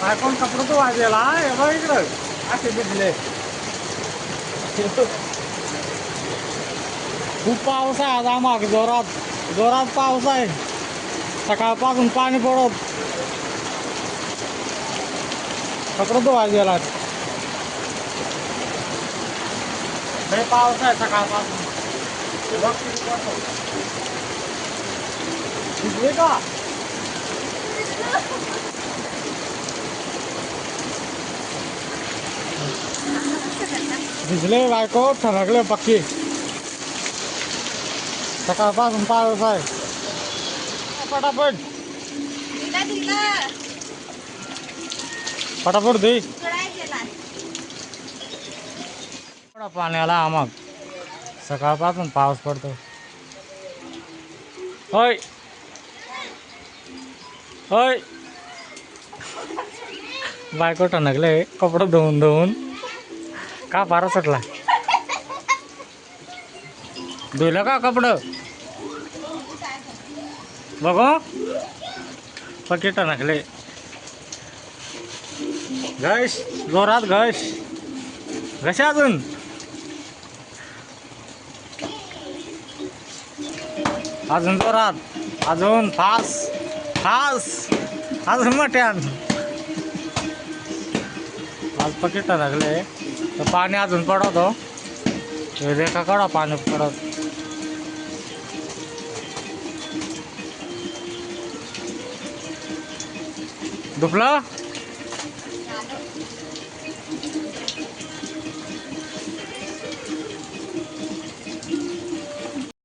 बायकोन कपडे तो वाजेला हे बघ इकडं. असे भिजले. खूप पाऊस आहे आज माग जोरात. जोरात पाऊस आहे. सकाळपासून पाणी पडत. कपडे तो वाजेला लय पाऊस आहे सकाळपासून. बघ किती पडतो. भिजले का? भिजले बायको ठरकले पक्की. सकाळपासून पाऊस आहे. पटापट. पटापट दे. काय केला थोडा पाण्याला मग सकाळपासून पाऊस पडतो. होय. होय. बायको ठणकले कपडे धुवून धुवून. का पारा सुटला? धुलं का कपडं? बघू. पकेट नाकले घश जोरात घश घश अजून. अजून जोरात. अजून फास. फास. अजून मोठ्यान आज पकिट लागले तर पाणी अजून पडवतो हो. रेखा काढा पाणी पडत. दुपला